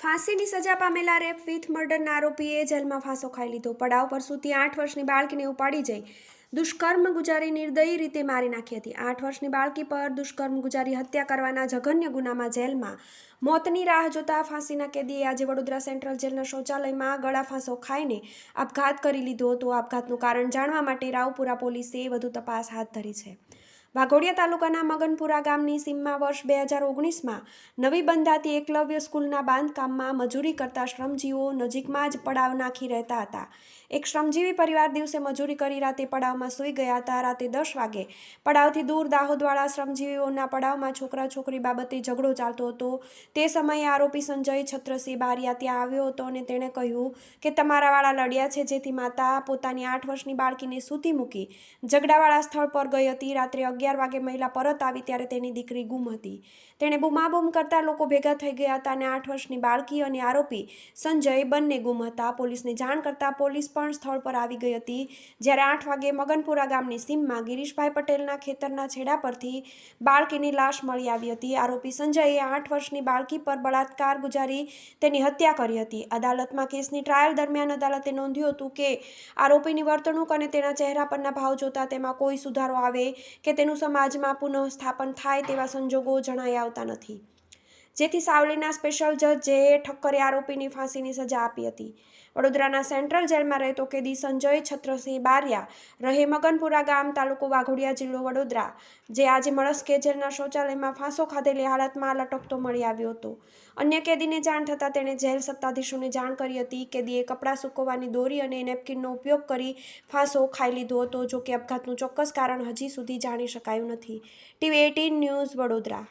ફાંસીની સજા પામેલા રેપ વિથ મર્ડરના આરોપીએ જેલમાં ફાંસો ખાઈ લીધો. પડાવ પર સુધી આઠ વર્ષની બાળકીને ઉપાડી જઈ દુષ્કર્મ ગુજારી નિર્દયી રીતે મારી નાખી હતી. આઠ વર્ષની બાળકી પર દુષ્કર્મ ગુજારી હત્યા કરવાના જઘન્ય ગુનામાં જેલમાં મોતની રાહ જોતા ફાંસીના કેદીએ આજે વડોદરા સેન્ટ્રલ જેલના શૌચાલયમાં ગળા ફાંસો ખાઈને આપઘાત કરી લીધો હતો. આપઘાતનું કારણ જાણવા માટે રાવપુરા પોલીસે વધુ તપાસ હાથ ધરી છે. વાઘોડિયા તાલુકાના મગનપુરા ગામની સીમમાં વર્ષ બે હજાર ઓગણીસમાં નવી બંધાતી એકલવ્ય સ્કૂલના બાંધકામમાં મજૂરી કરતા શ્રમજીવીઓ નજીકમાં જ પડાવ નાખી રહેતા હતા. એક શ્રમજીવી પરિવાર દિવસે મજૂરી કરી રાતે પડાવમાં સૂઈ ગયા હતા. રાતે દસ વાગે પડાવથી દૂર દાહોદવાળા શ્રમજીવીઓના પડાવમાં છોકરા છોકરી બાબતે ઝઘડો ચાલતો હતો. તે સમયે આરોપી સંજય છત્રસિંહ બારિયા ત્યાં આવ્યો હતો અને તેણે કહ્યું કે તમારાવાળા લડ્યા છે, જેથી માતા પોતાની આઠ વર્ષની બાળકીને સૂતી મૂકી ઝઘડાવાળા સ્થળ પર ગઈ હતી. રાત્રે અગિયાર વાગે મહિલા પરત આવી ત્યારે તેની દીકરી ગુમ હતી. તેણે બૂમાબૂમ કરતા લોકો ભેગા થઈ ગયા હતા અને આઠ વર્ષની બાળકી અને આરોપી સંજય બંને ગુમ હતા. પોલીસને જાણ કરતા પોલીસ પણ સ્થળ પર આવી ગઈ હતી. જ્યારે આઠ વાગે મગનપુરા ગામની સીમમાં ગિરીશભાઈ પટેલના ખેતરના છેડા પરથી બાળકીની લાશ મળી આવી હતી. આરોપી સંજયે આઠ વર્ષની બાળકી પર બળાત્કાર ગુજારી તેની હત્યા કરી હતી. અદાલતમાં કેસની ટ્રાયલ દરમિયાન અદાલતે નોંધ્યું હતું કે આરોપીની વર્તણૂક અને તેના ચહેરા પરના ભાવ જોતા તેમાં કોઈ સુધારો આવે કે તેનું સમાજમાં પુનઃસ્થાપન થાય તેવા સંજોગો જણાઈ આવતા નથી. જેથી સાવલીના સ્પેશિયલ જજે ઠક્કરે આરોપીની ફાંસીની સજા આપી હતી. વડોદરાના સેન્ટ્રલ જેલમાં રહેતો કેદી સંજય છત્રસિંહ બારિયા રહે મગનપુરા ગામ તાલુકો વાઘોડિયા જિલ્લો વડોદરા, જે આજે મળસ્કે જેલના શૌચાલયમાં ફાંસો ખાધેલી હાલતમાં લટકતો મળી આવ્યો હતો. અન્ય કેદીને જાણ થતાં તેણે જેલ સત્તાધીશોને જાણ કરી હતી. કેદીએ કપડાં સૂકવવાની દોરી અને નેપકિનનો ઉપયોગ કરી ફાંસો ખાઈ લીધો હતો, જો કે આપઘાતનું ચોક્કસ કારણ હજી સુધી જાણી શકાયું નથી. TV eighteen news Vadodara